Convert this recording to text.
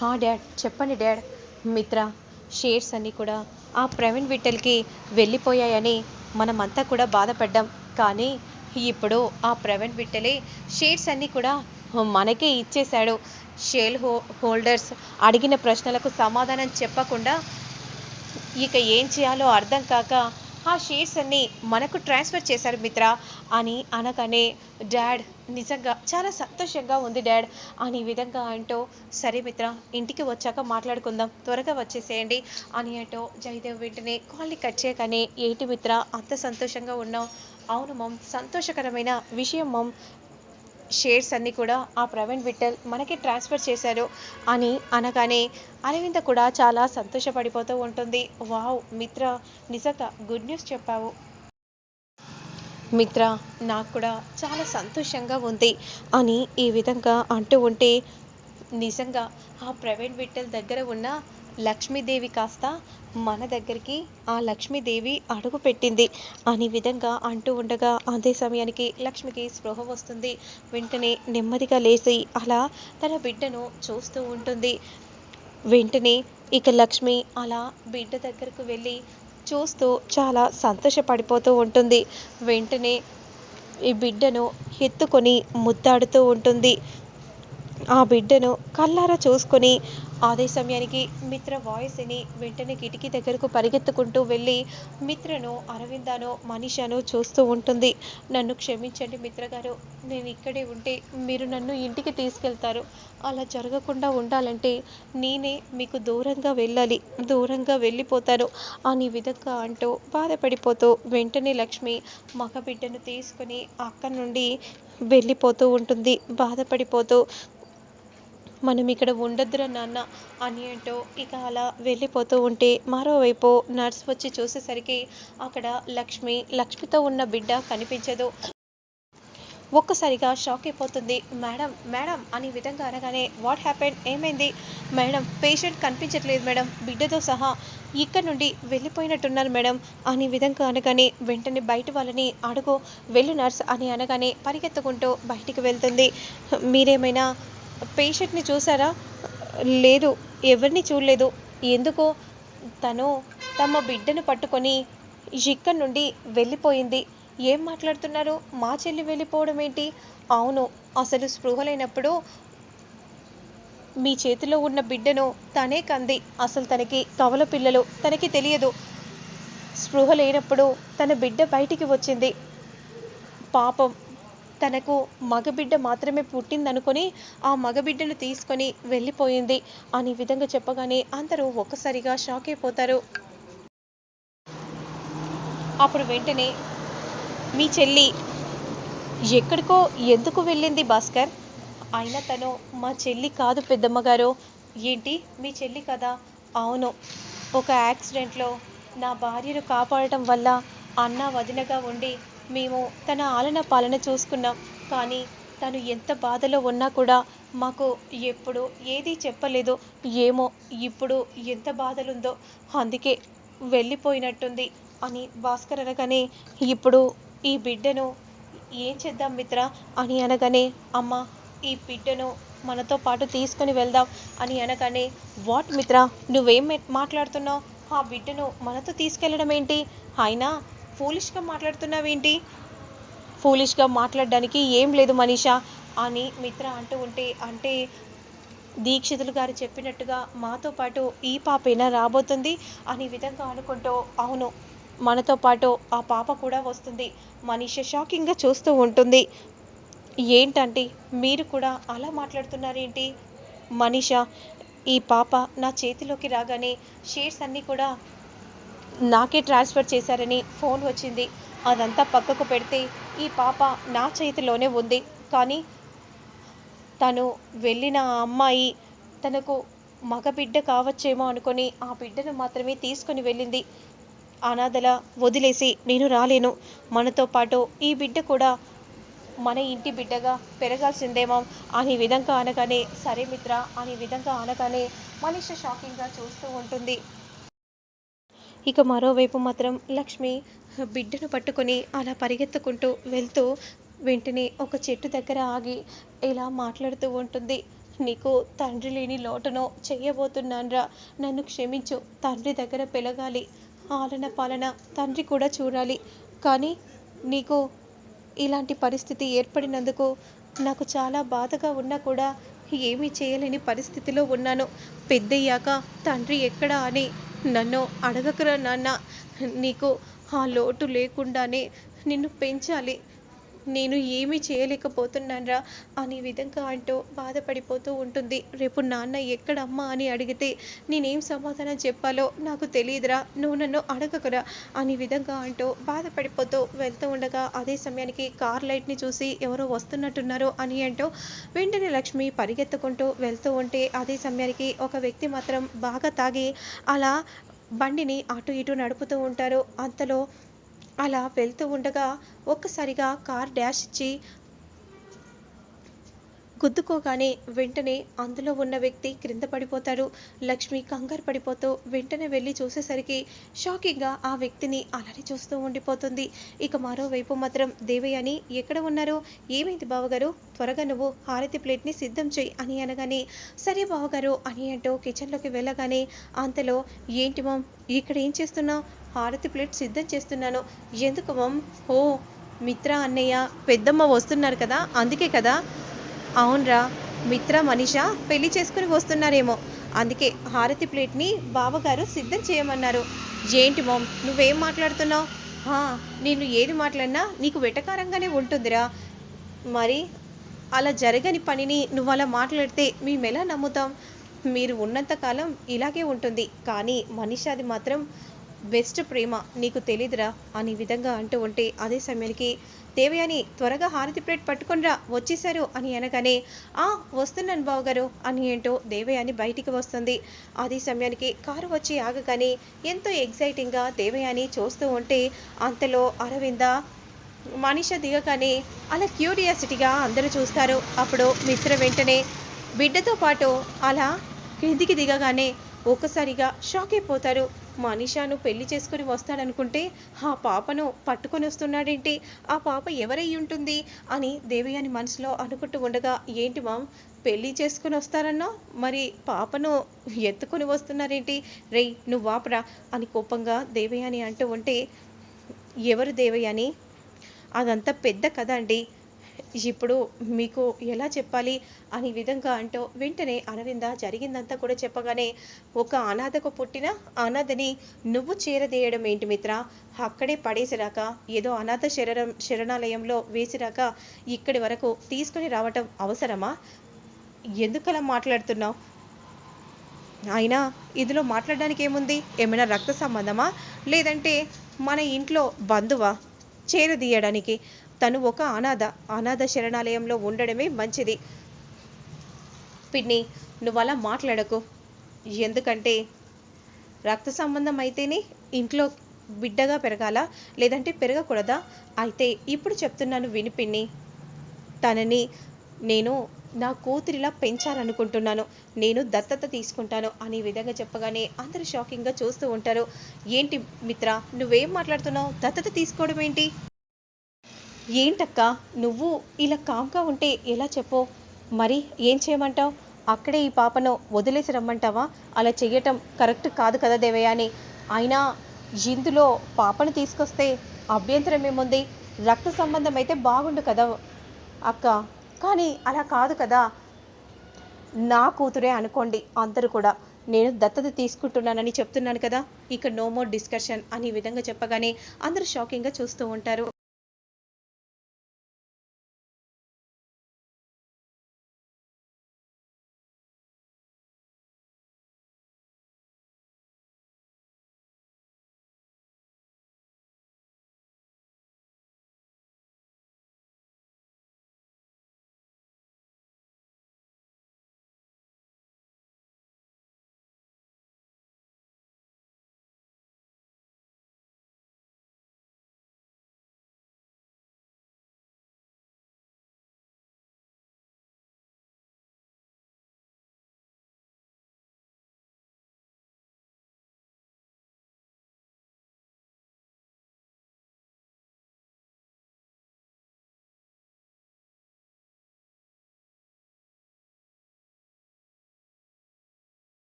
హా డాడ్. చెప్పండి డాడ్. మిత్ర షేర్స్ అన్నీ కూడా ఆ ప్రవీణ్ విట్టల్కి వెళ్ళిపోయాయని మనమంతా కూడా బాధపడ్డాం. కానీ ఇప్పుడు ఆ ప్రవీణ్ విట్టలే షేర్స్ అన్నీ కూడా మనకే ఇచ్చేశాడు. షేర్ హో హోల్డర్స్ అడిగిన ప్రశ్నలకు సమాధానం చెప్పకుండా ఇక ఏం చేయాలో అర్థం కాక ఆ షేర్స్ అన్నీ మనకు ట్రాన్స్ఫర్ చేశారు మిత్ర అని అనగానే డాడ్ నిజంగా చాలా సంతోషంగా ఉంది డాడ్ అని విధంగా అంటూ సరే మిత్ర ఇంటికి వచ్చాక మాట్లాడుకుందాం త్వరగా వచ్చేసేయండి అని అంటూ జయదేవ్ వెంటనే కాల్ని కట్ చేయగానే ఏంటి మిత్ర అంత సంతోషంగా ఉన్నావు? అవును మమ్ సంతోషకరమైన విషయం మమ్ షేర్స్ అన్నీ కూడా ఆ ప్రవీణ్ విఠల్ మనకి ట్రాన్స్ఫర్ చేశారు అని అనగానే అరవింద కూడా చాలా సంతోషపడిపోతూ ఉంటుంది. వావ్ మిత్ర నిజంగా గుడ్ న్యూస్ చెప్పావు. మిత్ర నాకు కూడా చాలా సంతోషంగా ఉంది అని ఈ విధంగా అంటూ ఉంటే నిజంగా ఆ ప్రవీణ్ విఠల్ దగ్గర ఉన్న లక్ష్మీదేవి కాస్త మన దగ్గరికి ఆ లక్ష్మీదేవి అడుగు పెట్టింది. అనే విధంగా అంటూ ఉండగా అదే సమయానికి లక్ష్మికి స్పృహ వస్తుంది. వెంటనే నెమ్మదిగా లేచి అలా తన బిడ్డను చూస్తూ ఉంటుంది. వెంటనే ఇక లక్ష్మి అలా బిడ్డ దగ్గరకు వెళ్ళి చూస్తూ చాలా సంతోషపడిపోతూ ఉంటుంది. వెంటనే ఈ బిడ్డను ఎత్తుకొని ముద్దాడుతూ ఉంటుంది. ఆ బిడ్డను కళ్ళారా చూసుకొని అదే సమయానికి మిత్ర వాయిస్ విని వెంటనే కిటికీ దగ్గరకు పరిగెత్తుకుంటూ వెళ్ళి మిత్రను అరవిందాను మనీషాను చూస్తూ ఉంటుంది. నన్ను క్షమించండి మిత్ర గారు నేను ఇక్కడే ఉంటే మీరు నన్ను ఇంటికి తీసుకెళ్తారు. అలా జరగకుండా ఉండాలంటే నేనే మీకు దూరంగా వెళ్ళాలి దూరంగా వెళ్ళిపోతాను అని విధంగా అంటూ బాధపడిపోతూ వెంటనే లక్ష్మి మగ బిడ్డను తీసుకొని అక్కడి నుండి వెళ్ళిపోతూ ఉంటుంది. బాధపడిపోతూ మనం ఇక్కడ ఉండొద్దురా నాన్న అని అంటూ ఇక అలా వెళ్ళిపోతూ ఉంటే మరోవైపు నర్స్ వచ్చి చూసేసరికి అక్కడ లక్ష్మి లక్ష్మితో ఉన్న బిడ్డ కనిపించదు. ఒక్కసారిగా షాక్ అయిపోతుంది. మేడం మేడం అని విధంగా అనగానే వాట్ హ్యాపెండ్ ఏమైంది? మేడం పేషెంట్ కనిపించట్లేదు మేడం. బిడ్డతో సహా ఇక్కడ నుండి వెళ్ళిపోయినట్టున్నారు మేడం అని విధంగా అనగానే వెంటనే బయట వాళ్ళని అడుగు. వెళ్ళు నర్స్ అని అనగానే పరిగెత్తుకుంటూ బయటికి వెళ్తుంది. మీరేమైనా పేషెంట్ని చూసారా? లేదు ఎవరిని చూడలేదు. ఎందుకు తను తమ బిడ్డను పట్టుకొని ఇక్కడి నుండి వెళ్ళిపోయింది. ఏం మాట్లాడుతున్నారు? మా చెల్లి వెళ్ళిపోవడం ఏంటి? అవును అసలు స్పృహలైనప్పుడు మీ చేతిలో ఉన్న బిడ్డను తనే కంది. అసలు తనకి కవల పిల్లలు తనకి తెలియదు. స్పృహ లేనప్పుడు తన బిడ్డ బయటికి వచ్చింది. పాపం తనకు మగబిడ్డ మాత్రమే పుట్టిందనుకొని ఆ మగబిడ్డను తీసుకొని వెళ్ళిపోయింది. అని విధంగా చెప్పగానే అందరూ ఒక్కసారిగా షాక్ అయిపోతారు. అప్పుడు వెంటనే మీ చెల్లి ఎక్కడికో ఎందుకు వెళ్ళింది భాస్కర్? అయినా తను మా చెల్లి కాదు పెద్దమ్మ గారు ఏంటి? మీ చెల్లి కదా? అవును. ఒక యాక్సిడెంట్లో నా భార్యను కాపాడటం వల్ల అన్న వదినగా ఉండి మేము తన ఆలన పాలన చూసుకున్నాం. కానీ తను ఎంత బాధలో ఉన్నా కూడా మాకు ఎప్పుడు ఏదీ చెప్పలేదు. ఏమో ఇప్పుడు ఎంత బాధలుందో. అందుకే వెళ్ళిపోయినట్టుంది అని భాస్కర్ అనగానే ఇప్పుడు ఈ బిడ్డను ఏం చేద్దాం మిత్ర అని అనగానే అమ్మ ఈ బిడ్డను మనతో పాటు తీసుకొని వెళ్దాం అని అనగానే వాట్ మిత్ర నువ్వేం మాట్లాడుతున్నావు? ఆ బిడ్డను మనతో తీసుకెళ్ళడం ఏంటి అయినా ఫూలిష్గా మాట్లాడుతున్నావేంటి? ఫూలిష్గా మాట్లాడడానికి ఏం లేదు మనీషా అని మిత్ర అంటూ ఉంటే అంటే దీక్షితులు గారు చెప్పినట్టుగా మాతో పాటు ఈ పాపేనా రాబోతుంది అని విధంగా అనుకుంటూ అవును మనతో పాటు ఆ పాప కూడా వస్తుంది. మనీష షాకింగ్గా చూస్తూ ఉంటుంది. ఏంటంటే మీరు కూడా అలా మాట్లాడుతున్నారేంటి? మనీష ఈ పాప నా చేతిలోకి రాగానే షేర్స్ అన్నీ కూడా నాకే ట్రాన్స్ఫర్ చేశారని ఫోన్ వచ్చింది. అదంతా పక్కకు పెడితే ఈ పాప నా చేతిలోనే ఉంది. కానీ తను వెళ్ళిన ఆ అమ్మాయి తనకు మగ బిడ్డ కావచ్చేమో అనుకొని ఆ బిడ్డను మాత్రమే తీసుకొని వెళ్ళింది. అనాథల వదిలేసి నేను రాలేను. మనతో పాటు ఈ బిడ్డ కూడా మన ఇంటి బిడ్డగా పెరగాల్సిందేమో అని విధంగా అనగానే సరే మిత్ర అని విధంగా అనగానే మనిషి షాకింగ్గా చూస్తూ ఉంటుంది. ఇక మరోవైపు మాత్రం లక్ష్మి బిడ్డను పట్టుకొని అలా పరిగెత్తుకుంటూ వెళ్తూ వెంటనే ఒక చెట్టు దగ్గర ఆగి ఇలా మాట్లాడుతూ ఉంటుంది. నీకు తండ్రి లేని లోటును చెయ్యబోతున్నాన్రా నన్ను క్షమించు. తండ్రి దగ్గర పిలగాలి. ఆలన పాలన తండ్రి కూడా చూడాలి. కానీ నీకు ఇలాంటి పరిస్థితి ఏర్పడినందుకు నాకు చాలా బాధగా ఉన్నా కూడా ఏమీ చేయలేని పరిస్థితిలో ఉన్నాను. పెద్దయ్యాక తండ్రి ఎక్కడా అని నన్ను అడగకురా నాన్న నీకు ఆ లోటు లేకుండానే నిన్ను పెంచాలి. నేను ఏమీ చేయలేకపోతున్నానరా అనే విధంగా అంటూ బాధపడిపోతూ ఉంటుంది. రేపు నాన్న ఎక్కడమ్మా అని అడిగితే నేనేం సమాధానం చెప్పాలో నాకు తెలియదురా నువ్వు నన్ను అడగకురా అనే విధంగా అంటూ బాధపడిపోతూ వెళ్తూ ఉండగా అదే సమయానికి కార్ లైట్ని చూసి ఎవరో వస్తున్నట్టున్నారు అని అంటూ వెంటనే లక్ష్మి పరిగెత్తుకుంటూ వెళ్తూ ఉంటే అదే సమయానికి ఒక వ్యక్తి మాత్రం బాగా తాగి అలా బండిని అటు ఇటు నడుపుతూ ఉంటారు. అంతలో అలా వెళ్తూ ఉండగా ఒక్కసారిగా కార్ డాష్ ఇచ్చి గుద్దుకోగానే వెంటనే అందులో ఉన్న వ్యక్తి క్రింద పడిపోతాడు. లక్ష్మి కంగారు పడిపోతూ వెంటనే వెళ్ళి చూసేసరికి షాకింగ్గా ఆ వ్యక్తిని అలానే చూస్తూ ఉండిపోతుంది. ఇక మరోవైపు మాత్రం దేవయ్యని ఎక్కడ ఉన్నారు? ఏమైంది బావగారు? త్వరగా నువ్వు హారతి ప్లేట్ని సిద్ధం చేయి అని అనగానే సరే బావగారు అని అంటూ కిచెన్లోకి వెళ్ళగానే అంతలో ఏంటి మామ్ ఇక్కడ ఏం చేస్తున్నావు? హారతి ప్లేట్ సిద్ధం చేస్తున్నాను. ఎందుకు మమ్? ఓ మిత్ర అన్నయ్య పెద్దమ్మ వస్తున్నారు కదా అందుకే కదా. అవునరా మిత్ర మనిష పెళ్ళి చేసుకుని వస్తున్నారేమో. అందుకే హారతి ప్లేట్ని బావగారు సిద్ధం చేయమన్నారు. ఏంటి మమ్ నువ్వేం మాట్లాడుతున్నావు? నేను ఏది మాట్లాడినా నీకు వెటకారంగానే ఉంటుందిరా. మరి అలా జరగని పనిని నువ్వు అలా మాట్లాడితే మేము ఎలా నమ్ముతాం? మీరు ఉన్నంతకాలం ఇలాగే ఉంటుంది. కానీ మనిషాది మాత్రం బెస్ట్ ప్రేమ నీకు తెలీదురా అని విధంగా అంటూ ఉంటే అదే సమయానికి దేవయాని త్వరగా హారతి ప్లేట్ పట్టుకునిరా వచ్చేశారు అని అనగానే ఆ వస్తున్నాను బావగారు అని ఏంటో దేవయాని బయటికి వస్తుంది. అదే సమయానికి కారు వచ్చి ఆగగానే ఎంతో ఎగ్జైటింగ్గా దేవయాని చూస్తూ ఉంటే అంతలో అరవింద మనిష దిగగానే అలా క్యూరియాసిటీగా అందరూ చూస్తారు. అప్పుడు మిత్ర వెంటనే బిడ్డతో పాటు అలా కిందికి దిగగానే ఒక్కసారిగా షాక్ అయిపోతారు. మనీషాను పెళ్ళి చేసుకుని వస్తాడనుకుంటే ఆ పాపను పట్టుకొని వస్తున్నాడేంటి? ఆ పాప ఎవరై ఉంటుంది? అని దేవయాని మనసులో అనుకుంటూ ఉండగా ఏంటి మామ్ పెళ్ళి చేసుకుని వస్తారన్నా మరి పాపను ఎత్తుకొని వస్తున్నారేంటి? రేయ్ నువ్వు వాపరా అని కోపంగా దేవయాని అంటూ ఉంటే ఎవరు దేవయాని? అదంతా పెద్ద కథ అండి. ఇప్పుడు మీకు ఎలా చెప్పాలి అనే విధంగా అంటూ వెంటనే అరవింద జరిగిందంతా కూడా చెప్పగానే ఒక అనాథకు పుట్టిన అనాథని నువ్వు చేరదేయడం ఏంటి మిత్ర? అక్కడే పడేసిరాక ఏదో అనాథ శరణం శరణాలయంలో వేసిరాక ఇక్కడి వరకు తీసుకుని రావటం అవసరమా? ఎందుకలా మాట్లాడుతున్నావు? అయినా ఇందులో మాట్లాడడానికి ఏముంది? ఏమైనా రక్త సంబంధమా? లేదంటే మన ఇంట్లో బంధువా? చేరదీయడానికి? తను ఒక అనాథ అనాథ శరణాలయంలో ఉండడమే మంచిది. పిన్ని నువ్వు అలా మాట్లాడకు. ఎందుకంటే రక్త సంబంధం అయితేనే ఇంట్లో బిడ్డగా పెరగాల లేదంటే పెరగకూడదా? అయితే ఇప్పుడు చెప్తున్నాను వినిపిన్ని తనని నేను నా కూతురిలా పెంచాలనుకుంటున్నాను. నేను దత్తత తీసుకుంటాను అనే విధంగా చెప్పగానే అందరూ షాకింగ్గా చూస్తూ ఉంటారు. ఏంటి మిత్ర నువ్వేం మాట్లాడుతున్నావు? దత్తత తీసుకోవడం ఏంటి ఏంటక్క? నువ్వు ఇలా కామ్గా ఉంటే ఎలా చెప్పు? మరి ఏం చేయమంటావు? అక్కడే ఈ పాపను వదిలేసి రమ్మంటావా? అలా చెయ్యటం కరెక్ట్ కాదు కదా దేవయ్య అని. అయినా ఇందులో పాపను తీసుకొస్తే అభ్యంతరం ఏముంది? రక్త సంబంధం అయితే బాగుండు కదా అక్క. కానీ అలా కాదు కదా. నా కూతురే అనుకోండి అందరూ కూడా. నేను దత్తత తీసుకుంటున్నానని చెప్తున్నాను కదా. ఇక నో మోర్ డిస్కషన్ అనే విధంగా చెప్పగానే అందరూ షాకింగ్గా చూస్తూ ఉంటారు.